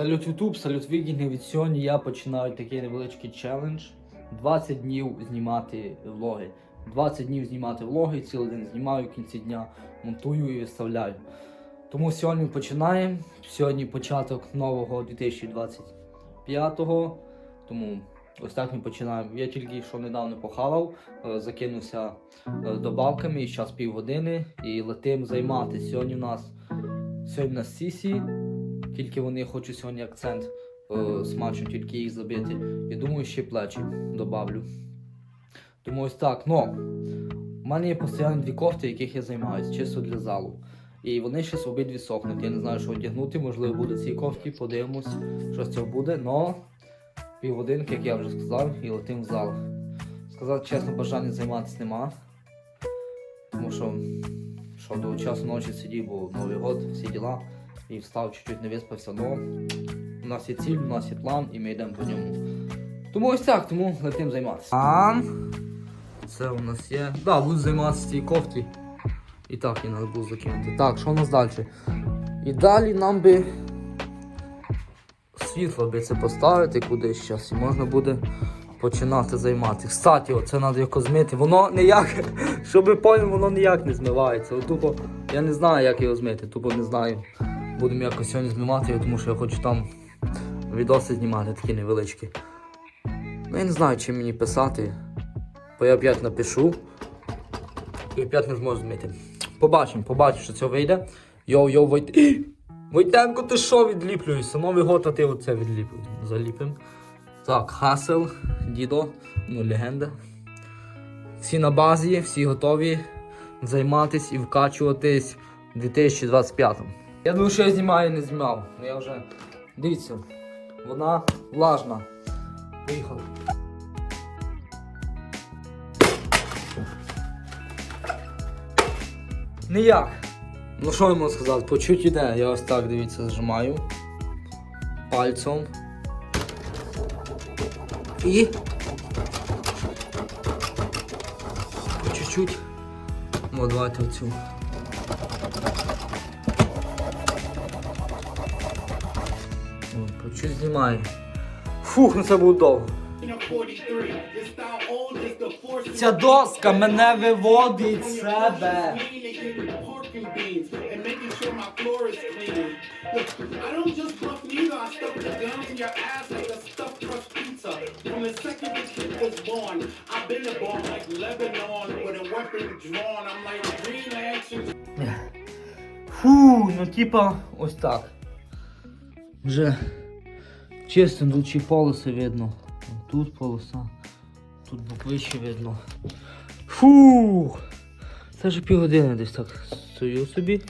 Салют Ютуб, салют Вікінги. Від сьогодні я починаю такий невеличкий челендж. 20 днів знімати влоги. 20 днів знімати влоги, цілий день знімаю, в кінці дня монтую і виставляю. Тому сьогодні починаємо. Сьогодні початок нового 2025-го. Тому ось так ми починаємо. Я тільки що недавно похавав, е, закинувся е, добавками і зараз півгодини і летим займатися. Сьогодні у нас сьогодні у нас сісі, тільки вони хочуть сьогодні акцент е, смачно, тільки їх забити. І думаю, ще плечі добавлю. Тому ось так. Ну, у мене є постійно дві кофти, яких я займаюся, чисто для залу. І вони ще обидві сохнуть. Я не знаю, що одягнути, можливо, буде ці кофті, подивимось, що з цього буде. Но півгодинки, як я вже сказав, і летим в зал. Сказати чесно, бажання займатися нема. Тому що, що до часу ночі сидів, бо Новий год, всі діла, і встав чуть-чуть не виспався. Но у нас є ціль, у нас є план, і ми йдемо по ньому. Тому ось так, тому летим займатися. План. Це у нас є. Да, буду займатися цією кофті. І так, я треба було закинути. Так, що у нас далі? І далі нам би світло би це поставити кудись зараз. І можна буде починати займатися. Кстати, оце треба якось змити. Воно ніяк, щоб ви поняли, воно ніяк не змивається. Тупо, я не знаю, як його змити, тупо не знаю. Будемо якось сьогодні його, тому що я хочу там відоси знімати такі невеличкі. Ну я не знаю, чим мені писати. Бо я опять напишу. І опять не зможу змити. Побачимо, побачимо, що це вийде. Йоу-йоу, Войт... Войтенко, ти що відліплюєшся? Новий год, а ти оце відліплюєш. Заліпим. Так, Хасел, дідо, ну легенда. Всі на базі, всі готові займатись і вкачуватись в 2025-му. Я думаю, що я знімаю, не знімав. Ну я вже. Дивіться, вона влажна. Поїхали. Ніяк. Ну що я можу сказати? Почуть іде. Я ось так дивіться, зжимаю. Пальцем. І. Чуть-чуть. О, давайте оцю. Чуть знімаю. Фух, ну це буде довго. Ця доска мене виводить з себе. Фу, ну типа ось так. Вже чисто тут чи полоси видно. Тут полоса, тут вище видно. Фу! Це вже півгодини десь так стою собі.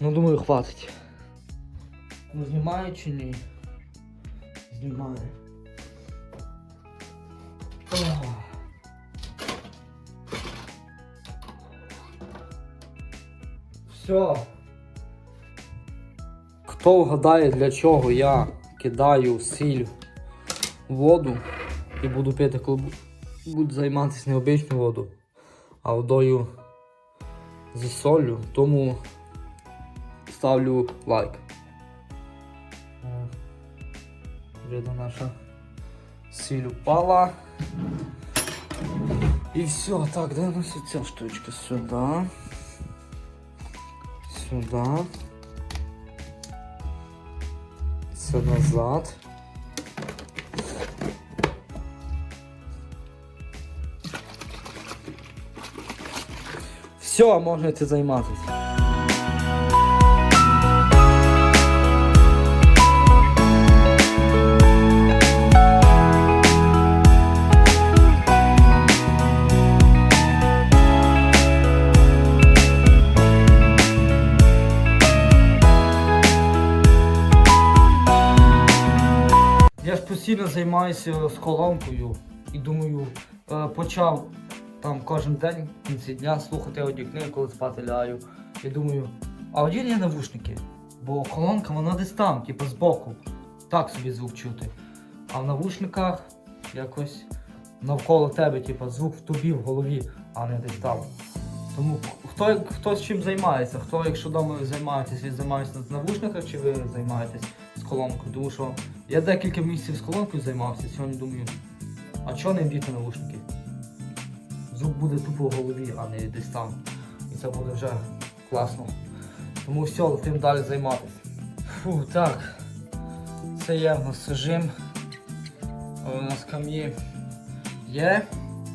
Ну думаю, хватить. Ну знімаю чи ні? Знімаю. Ох. Все. Хто вгадає, для чого я кидаю сіль в воду і буду пити, коли буду займатися не обичну воду, а водою зі солью, тому ставлю лайк. Видно наша сіль упала. І все, так, у ця штучка сюди. Сюда. Це назад. Все, можете займатися. Постійно займаюся з колонкою і думаю, е, почав там кожен день в кінці дня слухати аудіокниги, коли спати лягаю. І думаю, а один є навушники, бо колонка вона десь там, типу збоку. Так собі звук чути. А в навушниках якось навколо тебе, типу, звук в тобі в голові, а не десь там. Тому хто, хто з чим займається, хто, якщо вдома займаєтесь, ви займаєтесь на навушниках чи ви займаєтесь з колонкою. Тому що я декілька місяців з колонкою займався, сьогодні думаю, а чого не вдіти навушники? Звук буде тупо в голові, а не десь там. І це буде вже класно. Тому все, летим далі займатися. Фу, так. Це є в нас жим. У нас кам'ї є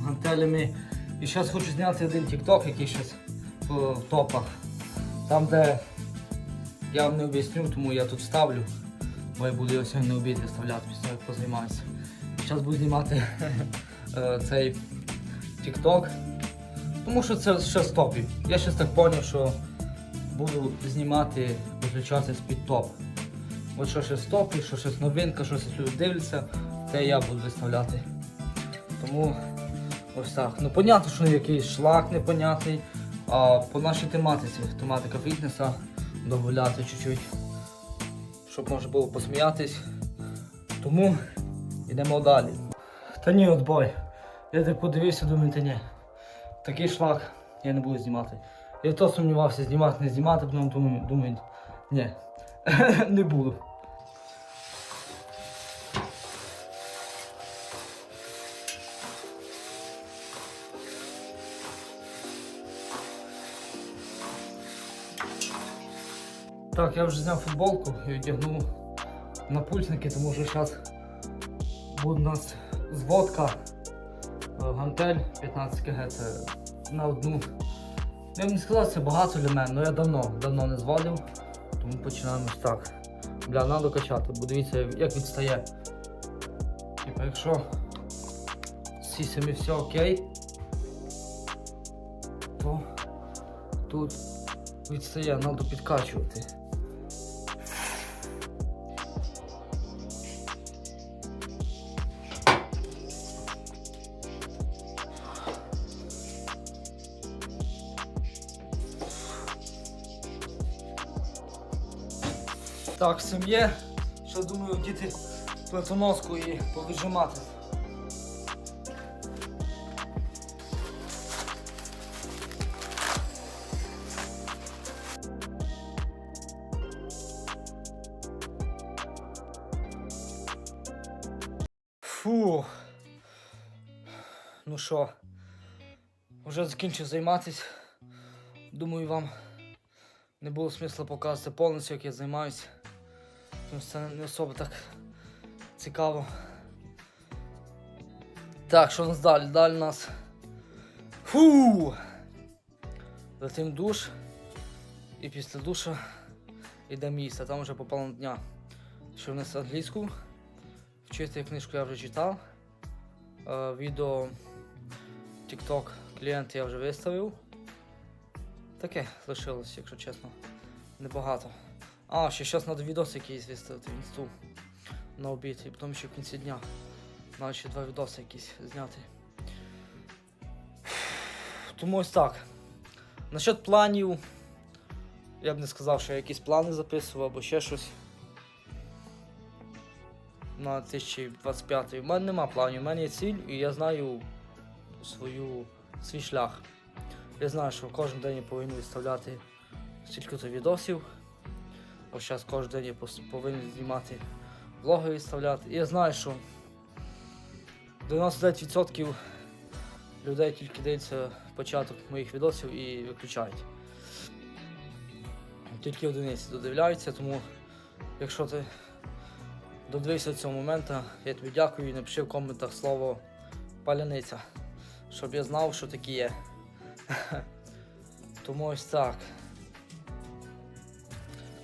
гантелями. І зараз хочу зняти один TikTok, який в, в топах. Там, де я вам не об'ясню, тому я тут ставлю. Бо я буду його сьогодні на обід виставляти після того, як позаймаюся. Зараз буду знімати е, цей TikTok. Тому що це ще з топів. Я щось так зрозумів, що буду знімати, виключати з-під топ. От що щось топі, що щось новинка, що щось люди дивляться, те я буду виставляти. Тому ось так. Ну, понятно, що якийсь шлак непонятний. А по нашій тематиці, тематика фітнеса, додати чуть-чуть, щоб можна було посміятись. Тому йдемо далі. Та ні, от бой. Я так подивився, думаю, та ні. Такий шлак я не буду знімати. Я то сумнівався, знімати, не знімати, потім думаю, думаю ні, не буду. Так, я вже зняв футболку і одягнув напульсники, тому що зараз буде у нас зводка е, гантель 15 кг це на одну. Я б не сказав, це багато для мене, але я давно, давно не зводив, тому починаємо ось так. Бля, треба качати, бо дивіться, як відстає. Типа, якщо з сісями все окей, то тут відстає, треба підкачувати. Так, цим є. Ще думаю діти плетоноску і повіжимати. Фу. Ну що, вже закінчив займатися. Думаю, вам не було смисла показувати повністю, як я займаюся. Тому що це не особо так цікаво. Так, що у нас далі? Далі у нас. Фу! Затим душ. І після душа йде місце. Там вже по половину дня. Що в нас англійську. Вчити книжку я вже читав. Е, відео TikTok клієнт я вже виставив. Таке лишилось, якщо чесно. Небагато. А, ще зараз треба відос якийсь виставити в інсту на обід, і потім ще в кінці дня. Треба ще два відоси якісь зняти. Тому ось так. Насчет планів. Я б не сказав, що я якісь плани записував або ще щось. На 2025 У мене нема планів, у мене є ціль і я знаю свою, свій шлях. Я знаю, що кожен день я повинен виставляти стільки-то відосів. Ось зараз кожен день я повинен знімати влоги виставляти. І я знаю, що 99% людей тільки дивляться початок моїх відосів і виключають. Тільки одиниці додивляються, тому якщо ти додивився до цього моменту, я тобі дякую і напиши в коментах слово паляниця, щоб я знав, що таке є. Тому ось так.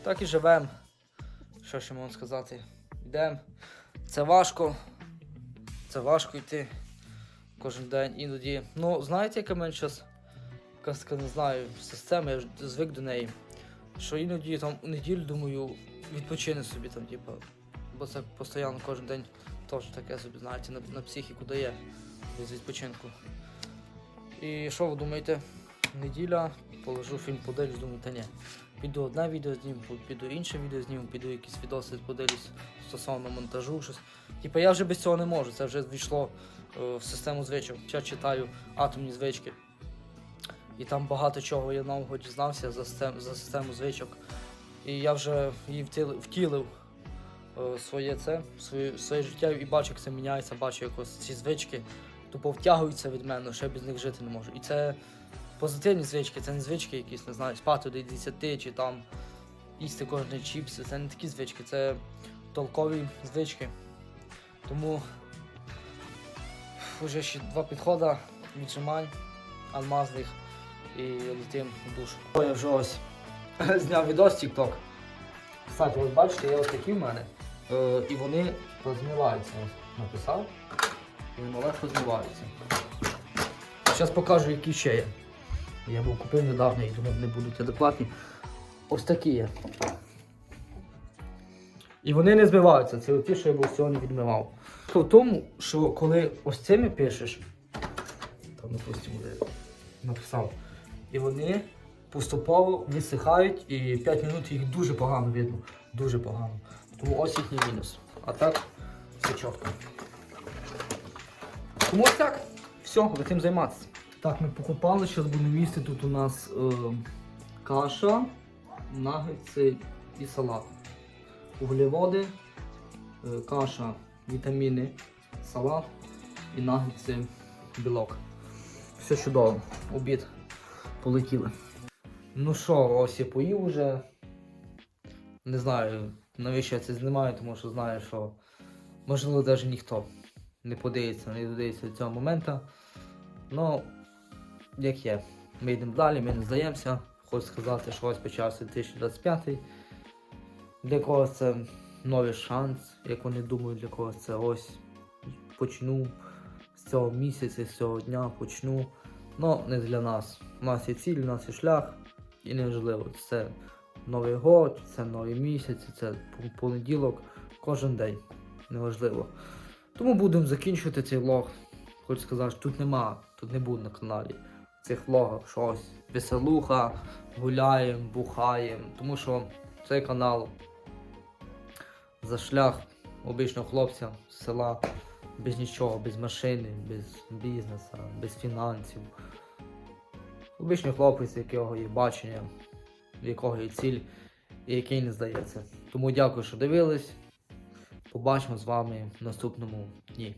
Так і живемо. Що ще можу сказати? Йдемо. Це важко. Це важко йти кожен день іноді. Ну, знаєте, яка мене зараз, така, не знаю, система, я звик до неї. Що іноді там у неділю думаю, відпочини собі там, типу. Бо це постійно кожен день теж таке собі, знаєте, на, на психіку дає без відпочинку. І що ви думаєте? Неділя, положу фільм, подивлюсь, думаю, та ні. Піду одне відео зніму, піду інше відео зніму, піду якісь відоси подивлюсь стосовно монтажу, щось. Типа я вже без цього не можу, це вже війшло е, в систему звичок. Я читаю атомні звички. І там багато чого я нового дізнався за систему, за систему звичок. І я вже її втілив, втілив е, своє це, своє, своє життя і бачу, як це міняється, бачу, як ось ці звички тупо втягуються від мене, що я без них жити не можу. І це позитивні звички, це не звички якісь, не знаю, спати до 10 чи там їсти кожен чіпси. Це не такі звички, це толкові звички. Тому вже ще два підходи віджимань, алмазних і летим в душ. О, я вже ось зняв відос TikTok. Кстати, ось бачите, є ось такі в мене. Е, і вони розмиваються. Написав. І вони легко змиваються. Зараз покажу, які ще є. Я був купив недавно і думав, не будуть адекватні. Ось такі є. І вони не збиваються. Це ті, що я був сьогодні відмивав. То в тому, що коли ось цими пишеш, там, допустимо, я написав, і вони поступово висихають, і 5 минут їх дуже погано видно. Дуже погано. Тому ось їхній мінус. А так, все чітко. Тому ось так. Все, летим займатися. Так, ми покупали, зараз будемо їсти. Тут у нас е, каша, нагетси і салат. Углеводи, е, каша, вітаміни, салат і нагетси, білок. Все чудово. Обід полетіли. Ну що, ось я поїв уже. Не знаю, навіщо я це знімаю, тому що знаю, що можливо навіть ніхто не подивиться, не додивиться до цього моменту. Ну, як є. Ми йдемо далі, ми не здаємося. Хочу сказати, що ось почався 2025. Для когось це новий шанс, як вони думають, для когось це ось почну з цього місяця, з цього дня почну. Ну, не для нас. У нас є ціль, у нас є шлях, і неважливо, це Новий год, це новий місяць, це понеділок, кожен день. Неважливо. Тому будемо закінчувати цей влог. Хочу сказати, що тут нема, тут не буде на каналі цих влогах щось. Веселуха, гуляємо, бухаємо. Тому що цей канал за шлях обичного хлопця з села без нічого, без машини, без бізнесу, без фінансів. Обичний хлопець, якого є бачення, в якого є ціль і який не здається. Тому дякую, що дивились. Побачимо з вами в наступному дні.